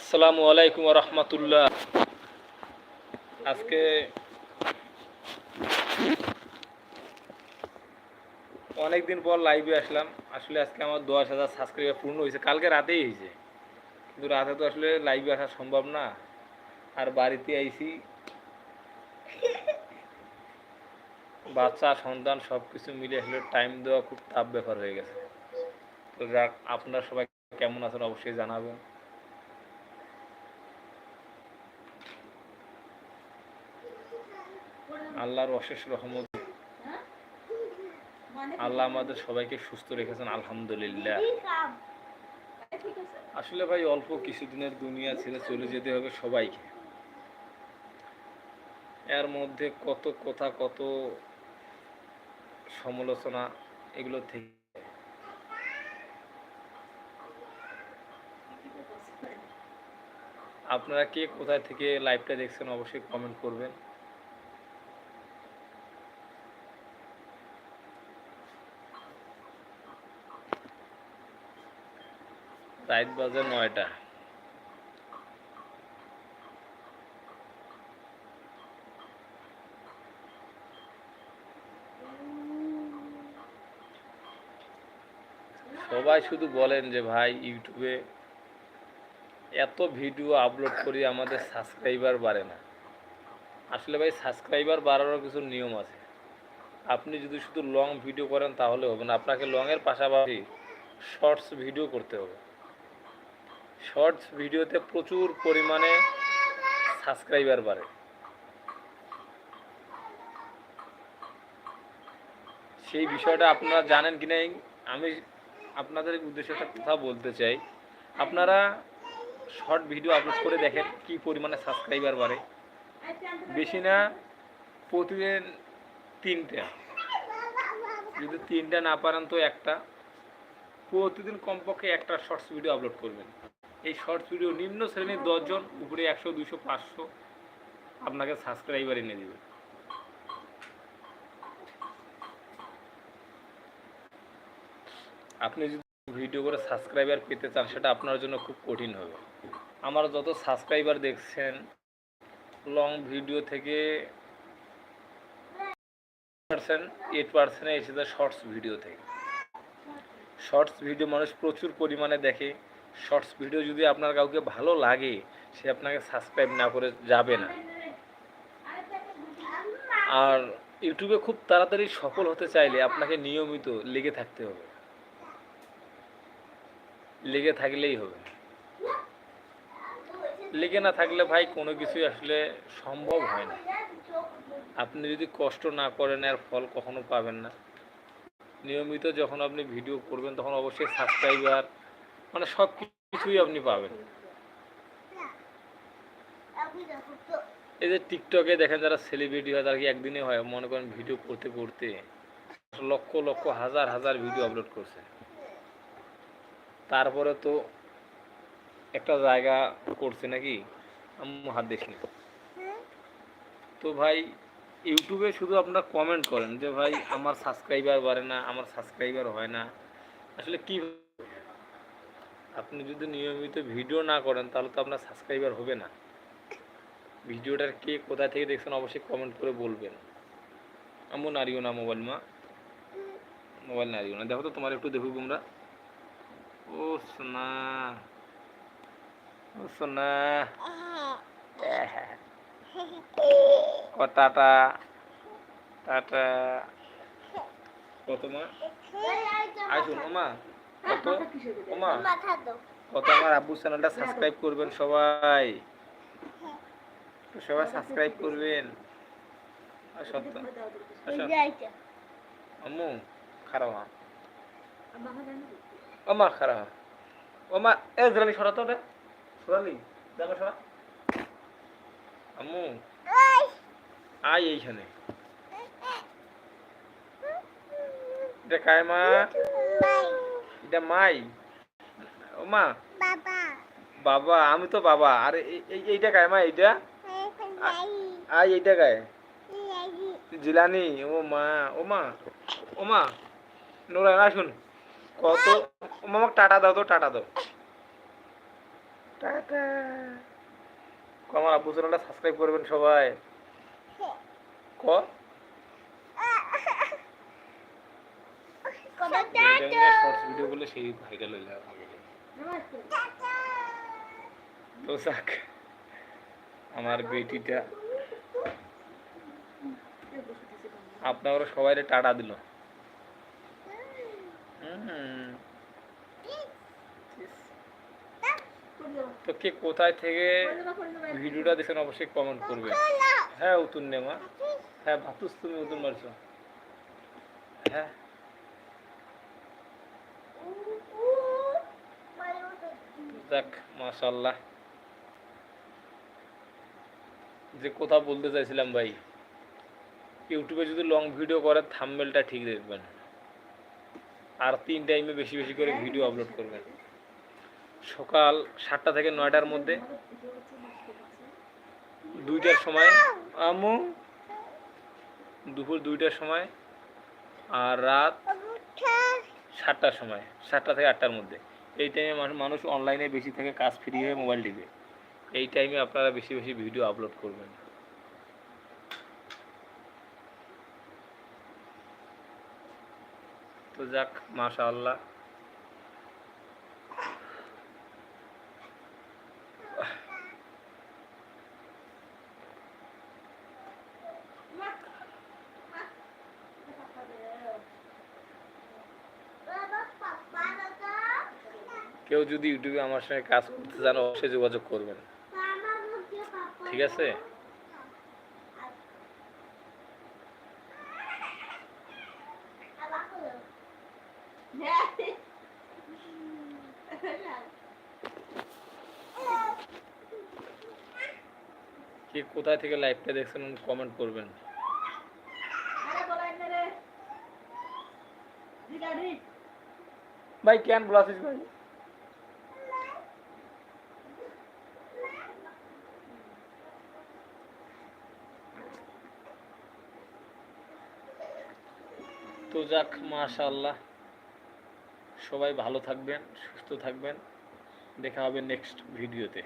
আসসালামু আলাইকুম রহমতুল্লাহ আজকে অনেকদিন পর লাইভে আসলাম। আসলে আজকে আমার দশ হাজার সাবস্ক্রাইবার পূর্ণ হয়েছে। কালকে রাতেই হয়েছে। কিন্তু রাতে তো আসলে লাইভে আসা সম্ভব না। আর বাড়িতে আইছি। বাচ্চা, সন্তান সব কিছু মিলে আসলে টাইম দেওয়া খুব টাফ ব্যাপার হয়ে গেছে। তো যাক, আপনারা সবাই কেমন আছেন অবশ্যই জানাবেন। আল্লাহর অশেষ রহমত। আল্লাহ আমাদের সবাইকে সুস্থ রেখেছেন, আলহামদুলিল্লাহ। আসলে ভাই, অল্প কিছুদিনের দুনিয়া ছেড়ে চলে যেতে হবে সবাইকে। এর মধ্যে কত কথা, কত সমালোচনা, এগুলো থেকে আপনারা কে কোথায় থেকে লাইভটা দেখছেন, অবশ্যই কমেন্ট করবেন। রাইত বাজে নয়টা। সবাই শুধু বলেন যে ভাই, ইউটিউবে এত ভিডিও আপলোড করি আমাদের সাবস্ক্রাইবার বাড়ে না। আসলে ভাই, সাবস্ক্রাইবার বাড়ারও কিছু নিয়ম আছে। আপনি যদি শুধু লং ভিডিও করেন তাহলে হবে না। আপনাকে লংয়ের পাশাপাশি শর্টস ভিডিও করতে হবে। শর্টস ভিডিওতে প্রচুর পরিমাণে সাবস্ক্রাইবার বাড়ে। সেই বিষয়টা আপনারা জানেন কি নাই, আমি আপনাদের উদ্দেশ্যে একটা কথা বলতে চাই। আপনারা শর্ট ভিডিও আপলোড করে দেখেন কি পরিমাণে সাবস্ক্রাইবার বাড়ে। বেশি না, প্রতিদিন তিনটা। যদি তিনটা না পারেন তো একটা। প্রতিদিন কমপক্ষে একটা শর্টস ভিডিও আপলোড করবেন। এই শর্টস ভিডিও নিম্ন শ্রেণির দশজন, উপরে একশো দুশো পাঁচশো, আপনাকে সাবস্ক্রাইবার এনে দেবে। আপনি যদি ভিডিও করে সাবস্ক্রাইবার পেতে চান, সেটা আপনার জন্য খুব কঠিন হবে। আমার যত সাবস্ক্রাইবার দেখছেন লং ভিডিও থেকে পার্সেন্ট এইট পার্সেন্টে এসেছে শর্টস ভিডিও থেকে। শর্টস ভিডিও মানুষ প্রচুর পরিমাণে দেখে। শর্টস ভিডিও যদি আপনার কাউকে ভালো লাগে, সে আপনাকে সাবস্ক্রাইব না করে যাবে না। আর ইউটিউবে খুব তাড়াতাড়ি সফল হতে চাইলে আপনাকে নিয়মিত লেগে থাকতে হবে। লেগে থাকলেই হবে। লেগে না থাকলে ভাই কোনো কিছুই আসলে সম্ভব হয় না। আপনি যদি কষ্ট না করেন আর ফল কখনো পাবেন না। নিয়মিত যখন আপনি ভিডিও করবেন, তখন অবশ্যই সাবস্ক্রাইবার মানে সব কিছুই আপনি পাবেন। এই যে টিকটকে দেখেন যারা সেলিব্রিটি হয়, তারা কি একদিনে হয়? মনে করেন ভিডিও করতে করতে লক্ষ লক্ষ, হাজার হাজার ভিডিও আপলোড করছে। তারপরে তো একটা জায়গা করছে নাকি? আমি হাত দেখিনি তো ভাই, ইউটিউবে শুধু আপনারা কমেন্ট করেন যে, ভাই, আমার সাবস্ক্রাইবার বাড়ে না, আমার সাবস্ক্রাইবার হয় না। আসলে কি আপনি যদি নিয়মিত ভিডিও না করেন, তাহলে তো আপনার সাবস্ক্রাইবার হবে না। ভিডিওটার কে কোথায় থেকে দেখছেন, অবশ্যই কমেন্ট করে বলবেন। আম্মু নারিও না মোবাইল মা। মোবাইল নারিও না। দেখো তো, তোমার একটু দেখুক আমরা ও সোনা। ও সোনা। ও টাটা। টাটা। কত মা? আসুন ওমা কত? আমার আব্বু চ্যানেলটা সাবস্ক্রাইব করবেন সবাই। সবাই সাবস্ক্রাইব করবেন। আম্মু খারাপ হা ওমা খারাপ হা ওমা এ জরালি সরা রে সরালি দেখো সরা। আম্মু আয় এইখানে। এটা কায় মা এটা মাই। মা বাবা। আমি তো বাবা। আর এই- এই- এইটা কায় মা এইটা? আয় এইটা কায় জিলানি। ও মা ও মা ও মা। নোরা আসুন কত মামাকে টাটা দাও তো টাটা দাও। টাটা। আমার আব্বু চ্যানেলটা সাবস্ক্রাইব করবেন সবাই। ক? শর্টস ভিডিও সেই ভাইরাল হয়ে যাবে তো যাক আমার বেটিটা আপনারা সবাই টাটা দিল। তো কে কোথায় থেকে ভিডিওটা দেখছেন অবশ্যই কমেন্ট করবে। হ্যাঁ উতুন নেমা। হ্যাঁ ভাতুস তুমি উতুন মারছো। হ্যাঁ। যাক মাশাল্লাহ যে কথা বলতে চাইছিলাম ভাই, ইউটিউবে যদি লং ভিডিও করে থাম্বেলটা ঠিক দেখবেন। আর তিন টাইমে বেশি বেশি করে ভিডিও আপলোড করবেন। সকাল সাতটা থেকে নয়টার মধ্যে, দুইটার সময় আমু দুপুর দুইটার সময়, আর রাত সাতটার সময়, সাতটা থেকে আটটার মধ্যে। এই টাইমে মানুষ অনলাইনে বেশি থাকে, কাজ ফ্রি হয়ে মোবাইল টিপে। এই টাইমে আপনারা বেশি বেশি ভিডিও আপলোড করবেন। তো যাক মাশা আল্লাহ কেউ যদি ইউটিউবে আমার সঙ্গে কাজ করতে চান অবশ্যই যোগাযোগ করবেন। ঠিক আছে? কে কোথায় থেকে লাইভটা দেখছেন কমেন্ট করবেন। ভাই, কেন বলাছিস ভাই তো যাক মাশাআল্লাহ। সবাই ভালো থাকবেন সুস্থ থাকবেন। দেখা হবে নেক্সট ভিডিওতে